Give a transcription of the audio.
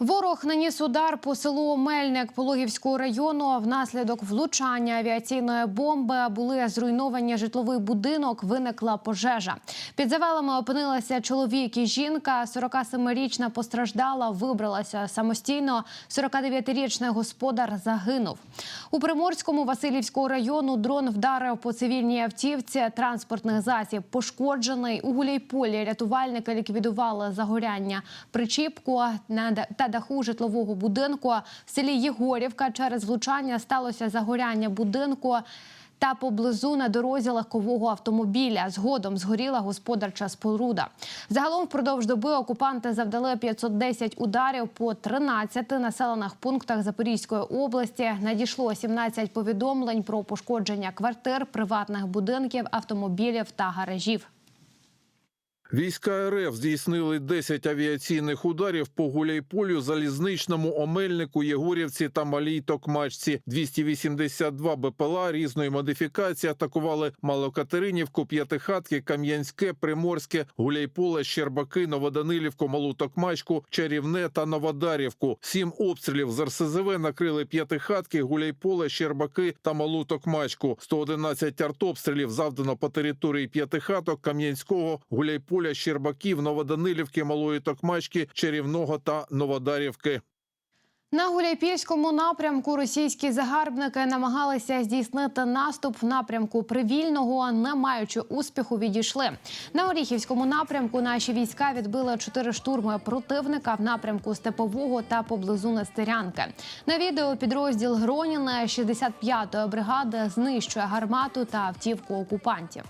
Ворог наніс удар по селу Мельник Пологівського району. Внаслідок влучання авіаційної бомби були зруйновані житловий будинок. Виникла пожежа. Під завалами опинилися чоловік і жінка. 47-річна постраждала, вибралася самостійно. 49-річний господар загинув. У Приморському Васильівського району дрон вдарив по цивільній автівці. Транспортний засіб пошкоджений. У Гуляйполі рятувальники ліквідували загоряння причіпку та даху житлового будинку. В селі Єгорівка через влучання сталося загоряння будинку. Та поблизу на дорозі легкового автомобіля згодом згоріла господарча споруда. Загалом впродовж доби окупанти завдали 510 ударів по 13 населених пунктах Запорізької області. Надійшло 17 повідомлень про пошкодження квартир, приватних будинків, автомобілів та гаражів. Війська РФ здійснили 10 авіаційних ударів по Гуляйполю, залізничному Омельнику, Єгорівці та Малій Токмачці. 282 БПЛА різної модифікації атакували Малокатеринівку, П'ятихатки, Кам'янське, Приморське, Гуляйполе, Щербаки, Новоданилівку, Малу Токмачку, Чарівне та Новодарівку. Сім обстрілів з РСЗВ накрили П'ятихатки, Гуляйполе, Щербаки та Малу Токмачку. 111 артобстрілів завдано по території П'ятихаток, Кам'янського, Гуляйполя, Щербаків, Новоданилівки, Малої Токмачки, Чарівного та Новодарівки. На Гуляйпільському напрямку російські загарбники намагалися здійснити наступ в напрямку Привільного, не маючи успіху, відійшли. На Оріхівському напрямку наші війська відбили чотири штурми противника в напрямку Степового та поблизу Нестерянки. На відео підрозділ Гроніна 65-ї бригади знищує гармату та автівку окупантів.